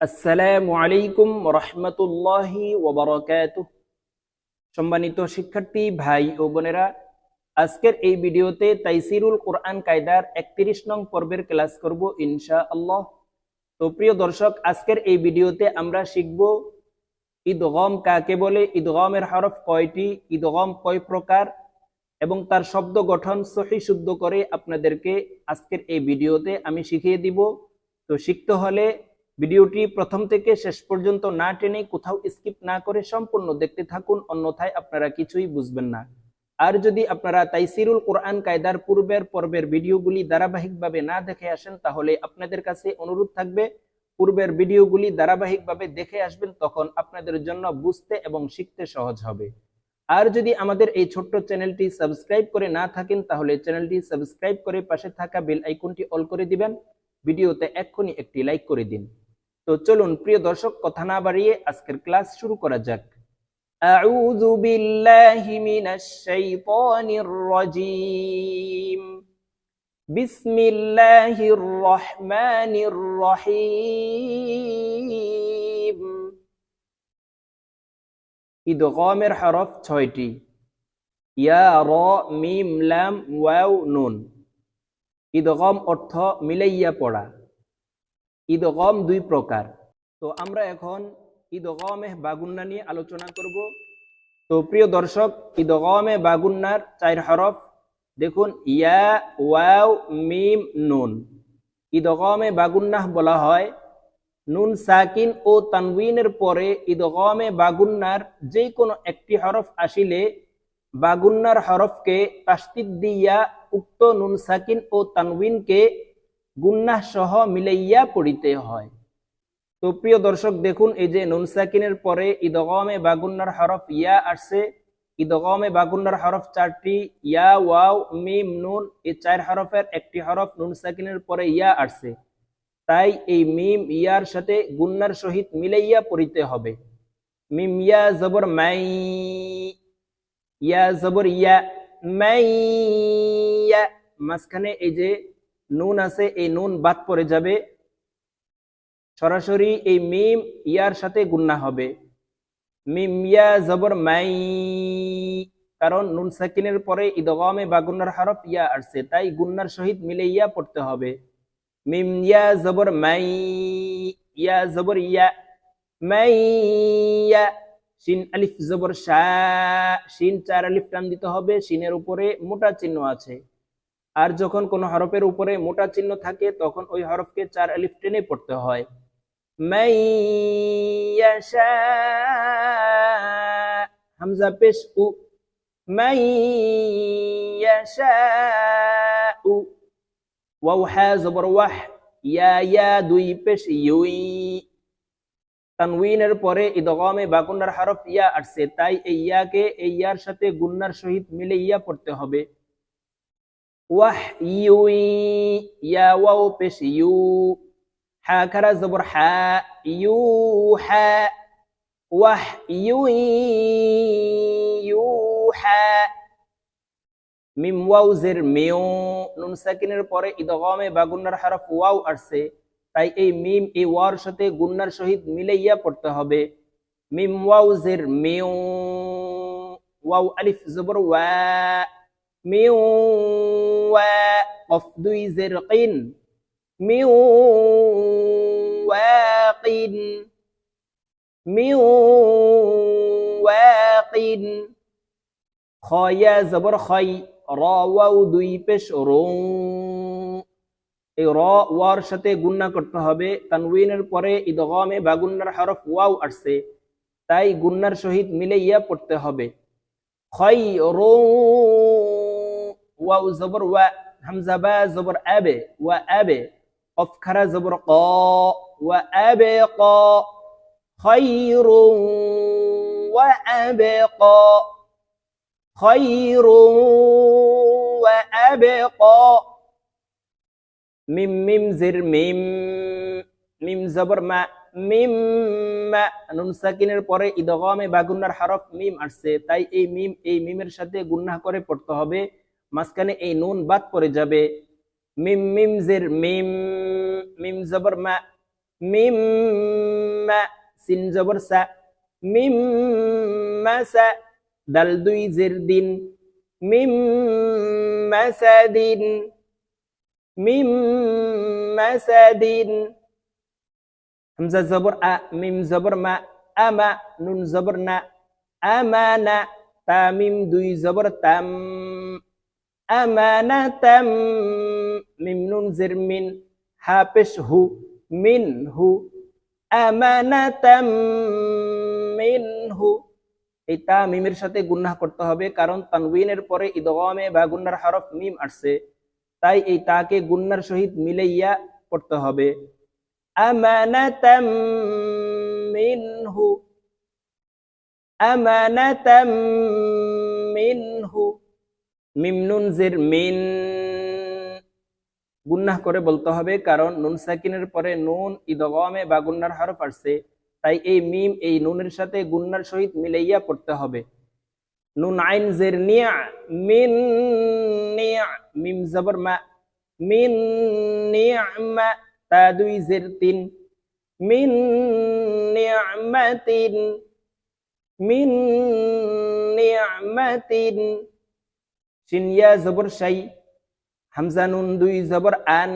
আসসালামু আলাইকুম রহমতুল্লাহি সম্মানিত শিক্ষার্থী, ভাই ও বোনেরা, আজকের এই ভিডিওতে তাইসিরুল কোরআন কায়দার একত্রিশ নং পর্বের ক্লাস করব ইনশা আল্লাহ তো প্রিয় দর্শক, আজকের এই ভিডিওতে আমরা শিখব ঈদগম কাকে বলে ঈদগমের হরফ কয়টি ঈদগম কয় প্রকার, এবং তার শব্দ গঠন সহি শুদ্ধ করে আপনাদেরকে আজকের এই ভিডিওতে আমি শিখিয়ে দিব। তো শিখতে হলে ভিডিওটি প্রথম থেকে শেষ পর্যন্ত না টেনে কোথাও স্কিপ না করে সম্পূর্ণ দেখতে থাকুন, অন্যথায় আপনারা কিছুই বুঝবেন না। আর যদি আপনারা তাইসিরুল কোরআন কায়দার পূর্বের পর্বের ভিডিওগুলি ধারাবাহিকভাবে না দেখে আসেন, তাহলে আপনাদের কাছে অনুরোধ থাকবে, পূর্বের ভিডিওগুলি ধারাবাহিকভাবে দেখে আসবেন, তখন আপনাদের জন্য বুঝতে এবং শিখতে সহজ হবে। আর যদি আমাদের এই ছোট্ট চ্যানেলটি সাবস্ক্রাইব করে না থাকেন, তাহলে চ্যানেলটি সাবস্ক্রাইব করে পাশে থাকা বেল আইকনটি অল করে দিবেন। ভিডিওতে এক্ষুনি একটি লাইক করে দিন। তো চলুন প্রিয় দর্শক কথা না বাড়িয়ে আজকের ক্লাস শুরু করা যাক أعوذ بالله من الشيطان الرجيم بسم الله الرحمن الرحيم ইদগমের হরফ ছয়টি ইয়া র মিম লাম ওয়াও নুন ইদগম অর্থ মিলাইয়া পড়া ঈদগম দুই প্রকার। তো আমরা এখন ঈদগমে বাগুন্না নিয়ে আলোচনা করব। তো প্রিয় দর্শক ঈদগমে বাগুন্নার চার হরফ, দেখুন, ইয়া, ওয়াও, মিম, নুন। ঈদগমে বাগুন্নাহ বলা হয়। নুন সাকিন ও তানউইনের পরে ঈদগমে বাগুন্নার যে কোনো একটি হরফ আসিলে বাগুন্নার হরফকে তাস্তিদ দিয়া উক্ত নুন সাকিন ও তানউইনকে গুন্নাহ সহ মিলাইয়া পড়িতে হয়। তো প্রিয় দর্শক, দেখুন এই যে নুন সাকিনের পরে ঈদগমে বাগুন্নার হরফ ইয়া আসছে। ঈদগমে বাগুন্নার হরফ চারটি, ইয়া, ওয়াও, মিম, নুন, এই চার হরফের একটি হরফ নুন সাকিনের পরে ইয়া আসছে। তাই এই মিম, ইয়ার সাথে গুন্নার সহিত মিলাইয়া পড়িতে হবে। মিম, ইয়া, জবর, মাই, ইয়া, জবর, ইয়া, মাই, ইয়া, মাঝখানে এই যে নুন আছে, এই নুন বাদ পড়ে যাবে। সরাসরি এই মিম, ইয়ার সাথে গুন্না হবে। মিম, ইয়া, জবর, মাই, কারণ নুন সাকিনের পরে ঈদগমে বা গুন্নার হরফ ইয়া আসছে, তাই গুন্নার সহিত মিলে ইয়া পড়তে হবে। মিম, ইয়া, জবর, মাই, ইয়া, জবর, ইয়া, মাই, ইয়া, শিন, আলিফ, জবর, শা, শিন, চার আলিফ টান দিতে হবে, শিনের উপরে মোটা চিহ্ন আছে। আর যখন কোনো হরফের উপরে মোটা চিহ্ন থাকে, তখন ওই হরফকে চার আলিফ টেনে পড়তে হয়। হামজা পেশ উ। ইয়া ইয়া, দুই পেশ পরে ইদগমে বাকুন্নার হরফ ইয়া আসছে। তাই এই ইয়াকে এই ইয়ার সাথে গুন্নার সহিত মিলে ইয়া পড়তে হবে। ওয়াহইউই ইয়া ওয়াও পেশ ইউ হা খারা জবর হা, ইউ হা ওয়াহইউই ইউ হা, মিম ওয়াও জের মেও নুন সাকিনের পরে ইদগমে বাগুন্নার হরফ ওয়াও আসছে, তাই এই মিম, এই ওয়ার সাথে গুন্নার সহিত মিলাইয়া পড়তে হবে। মিম ওয়াও জের মেও ওয়াও আলিফ জবর ওয়া এই র ওয়ার সাথে গুন্না করতে হবে। তানউইনের পরে ইদগমে বা গুন্নার হরফ ওয়াও আসছে, তাই গুন্নার সহিত মিলে ইয়া পড়তে হবে। খয় রো ওয়াও জবর ওয়া হামজা বা জবর আবে ওয়া আবে কফ খারা জবর ক ওয়া আবে ক خير وأبقى خير وأبقى মিম মিম জির মিম মিম জবর মা মিম মা নুন সাকিনের পরে ইদগমে বাগুন্নার হরফ মিম আসছে তাই এই মিম এই মিমের সাথে গুন্নাহ করে পড়তে হবে মাঝখানে এই নুন বাদ পড়ে যাবে। মিম মিম, জের, মিম মিম জবর মা, মিম মা, সিন জবর সা, মিম মাসা দাল দুই জের দিন, মিম মাসাদিন মিম মাসাদিন হামজা জবর আ, মিম জবর মা আমা নুন জবর না আমানা তামিম দুই জবর তাম। আমানাতাম মিম নুন জের মিন হাপেশ হু মিন হু আমানাতাম মিন হু এই তা সাথে গুন্নাহ করতে হবে, কারণ তানউইনের পরে ইদগামে বা গুন্নার হরফ মিম আসছে, তাই এই তাকে গুন্নার সহিত মিলাইয়া পড়তে হবে। আমানাতাম মিনহু আমানাতাম মিনহু মিম নুন জের মিন। গুন্নাহ করে বলতে হবে, কারণ নুন সাকিনের পরে নুন ইদগমে বা গুন্নার হরফ আসছে, তাই এই মিম, এই নুনের সাথে গুন্নার সহিত মিলাইয়া পড়তে হবে। নুন আইন জের নিয়া, মিন নিয়া, মিম জবর মা, মিন নিয়ামা তা দুই জের তিন। মিন নিয়ামাতিন মিন নিয়ামাতিন শিনিয়া জবর শাই হামজা নুন দুই জবর আন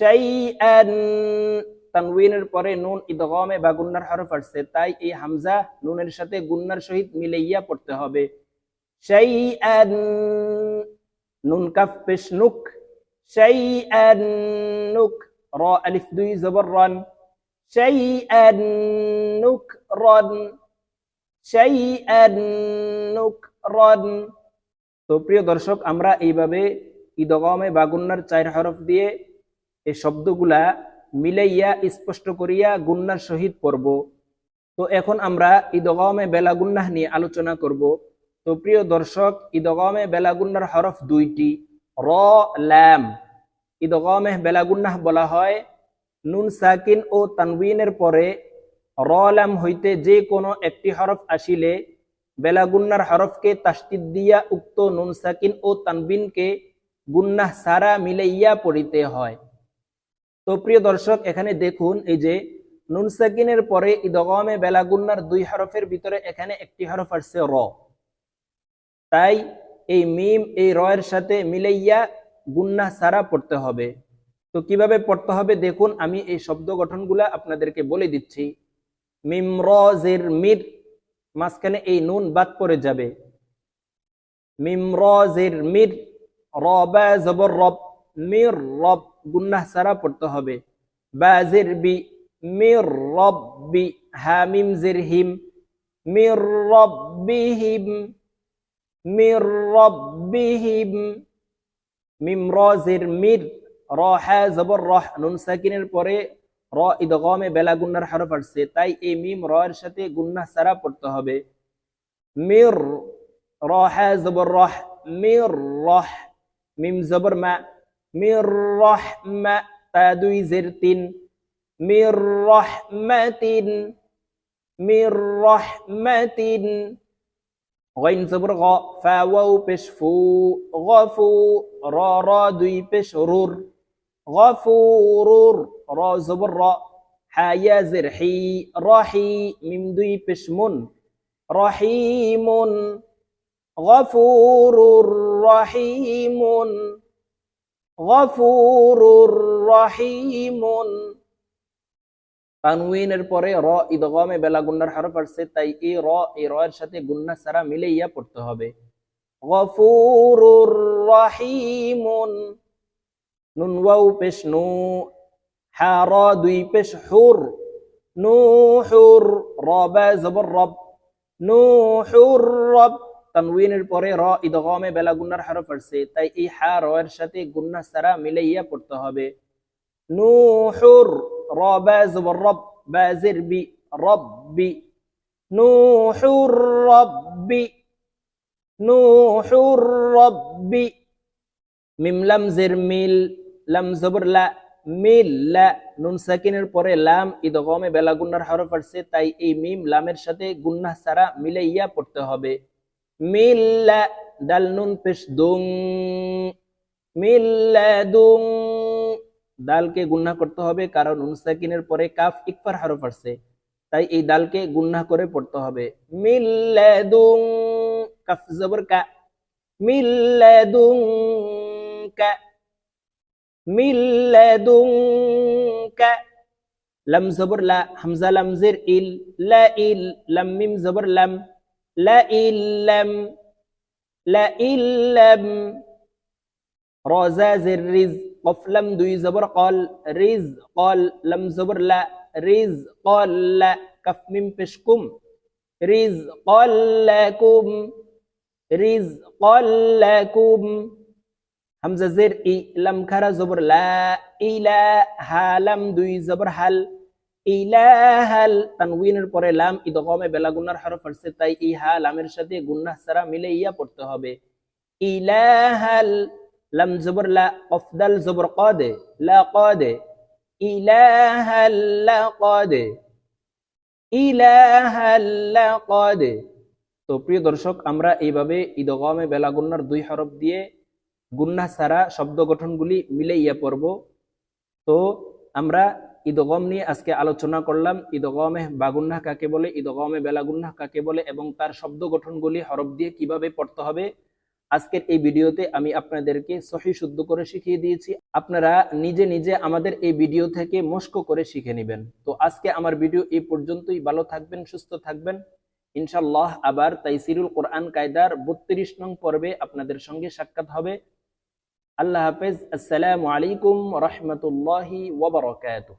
শাই আন। তানউইনের পরে নুন ইদগমে বা গুন্নার হরফ আসছে তাই এই হামজা নুনের সাথে গুন্নার সহিত মিলাইয়া পড়তে হবে। শাই আন, নুন কাফ পেশ নুক শাই আন নুক, র আলিফ দুই জবর রান শাই আন নুক রান শাই আন নুক রান তো প্রিয় দর্শক, আমরা এইভাবে ঈদগমে বাগুন্নার চার হরফ দিয়ে এই শব্দগুলা মিলাইয়া, স্পষ্ট করিয়া গুন্নার সহিত পড়ব। তো এখন আমরা ঈদগমে বেলাগুন্নাহ নিয়ে আলোচনা করব। তো প্রিয় দর্শক ঈদগমে বেলাগুন্নার হরফ দুইটি, র ল্যাম ঈদগমে বেলাগুন্নাহ বলা হয়, নুন সাকিন ও তানউইনের পরে র ল্যাম হইতে যে কোনো একটি হরফ আসিলে বেলাগুন্নার হরফকে তাস্তিদ দিয়া উক্ত নুন সাকিন ও তানবিনকে গুন্নাহ সারা মিলাইয়া পড়িতে হয়। তো প্রিয় দর্শক, এখানে দেখুন এই যে নুন সাকিনের পরে ইদগমে বেলাগুন্নার দুই হরফের ভিতরে এখানে একটি হরফ আসছে র। তাই এই মিম, এই র এর সাথে মিলাইয়া গুন্নাহ সারা পড়তে হবে। তো কীভাবে পড়তে হবে? দেখুন, আমি এই শব্দ গঠনগুলা আপনাদেরকে বলে দিচ্ছি। মিম, র, জের, মির মাঝখানে এই নুন বাদ পড়ে যাবে। রবা জবর রব, মির রব পড়তে হবে। বা জের বি, মির রব্বি হা মিম জের হিম, মির রব্বিহিম মির রব্বিহিম মিম র জের মির র হা জবর রহ, নুন সাকিনের পরে র ইদগমে বেলা গুন্নার হরফ আসছে তাই এই মিম র এর সাথে গুন্নাহ সারা পড়তে হবে মির র হা জবর রহ মির রহ মিম জবর মা মির রহ মা তা দুই জের তিন মির রহমাতিন মির রহমাতিন غين زبر غ فا واو بش فو غفو را را دوي بش رور غفور র জবর র হায়াজের হি রহি মিম দুই পেশমুন, রহিমুন গফুরুর রহিমুন গফুরুর রহিমুন। তানউইনের পরে র ইদগমে বেলা গুন্নার হরফ আসছে, তাই এই র এই র এর সাথে গুন্না সারা মিলে ইয়া পড়তে হবে। গফুরুর রহিমুন, নুন ওয়াও পেশনু হ্যাঁ র দুই পেশ হুর। নু হুর রব, জবর রব। নু হুর রব তানউইনের পরে র, ইদগমে বেলা গুন্নার হারফ আসছে। তাই এই হা এর সাথে গুন্না সারা মিলাইয়া পড়তে হবে। নু হুর র বা জবর রব। বা জির বি। রব্বি নু হুর রব্বি নু হুর রব্বি মিম লাম জির মিল, লাম জবর লা। মিল, লা, নুন সাকিনের পরে লাম, ইদগমে বেলা গুন্নার হরফ আসছে, তাই এই মিম লামের সাথে গুন্নাহ সারা মিলাইয়া পড়তে হবে। মিল্লা ডাল, নুন, পেশ দুং মিল্লা দুং দালকে গুন্না করতে হবে, কারণ নুন সাকিনের পরে কাফ, ইকফার হরফ আসছে, তাই এই দালকে গুন্না করে পড়তে হবে। মিল্লাদুন কাফ জবর কা। মিল্লাদুন কা মিল্লাদুন কা। লাম জবর লা হামজা লাম জের ইল লা ইল লাম মিম জবর লাম লা ইল্লাম লা ইল্লাম রজা জের রিজ কফ লাম দুই জবর কল রিজ কল লাম জবর লা রিজ কল লা কাফ মিম পেশকুম রিজ কল লাকুম রিজ কল লাকুম হামজা জের ই লাম খারা জবর লা ইলা হালাম দুই জবর হাল। ইলাহাল তানউইনের পরে লাম ইদগমে বেলা গুন্নার হরফ আসছে, তাই এই হা সাথে গুন্নাহ সারা মিলে ইয়া পড়তে হবে। ইলাহাল লাম জবর লা, অফদাল জবর কদে, লা কদে। ইলাহাল লা কদে। ইলাহাল লা কদে। তো প্রিয় দর্শক, আমরা এইভাবে ইদগমে বেলা গুন্নার দুই হরফ দিয়ে গুন্না সারা শব্দ গঠনগুলি মিলে ইয়া পড়ব। তো আমরা ঈদগম নিয়ে আজকে আলোচনা করলাম ঈদগমে বাগুন্না কাকে বলে ঈদগমে বেলাগুন্না কাকে বলে এবং তার শব্দ গঠনগুলি হরফ দিয়ে কীভাবে পড়তে হবে। আজকের এই ভিডিওতে আমি আপনাদেরকে সহি শুদ্ধ করে শিখিয়ে দিয়েছি। আপনারা নিজে নিজে আমাদের এই ভিডিও থেকে মস্ক করে শিখে নেবেন। তো আজকে আমার ভিডিও এই পর্যন্তই। ভালো থাকবেন, সুস্থ থাকবেন। ইনশাল্লাহ আবার তাইসিরুল কোরআন কায়দার বত্রিশ নং পর্বে আপনাদের সঙ্গে সাক্ষাৎ হবে। আল্লাহ হাফেজ আসসালামু আলাইকুম রহমতুল্লাহি ওবরাকাতুহ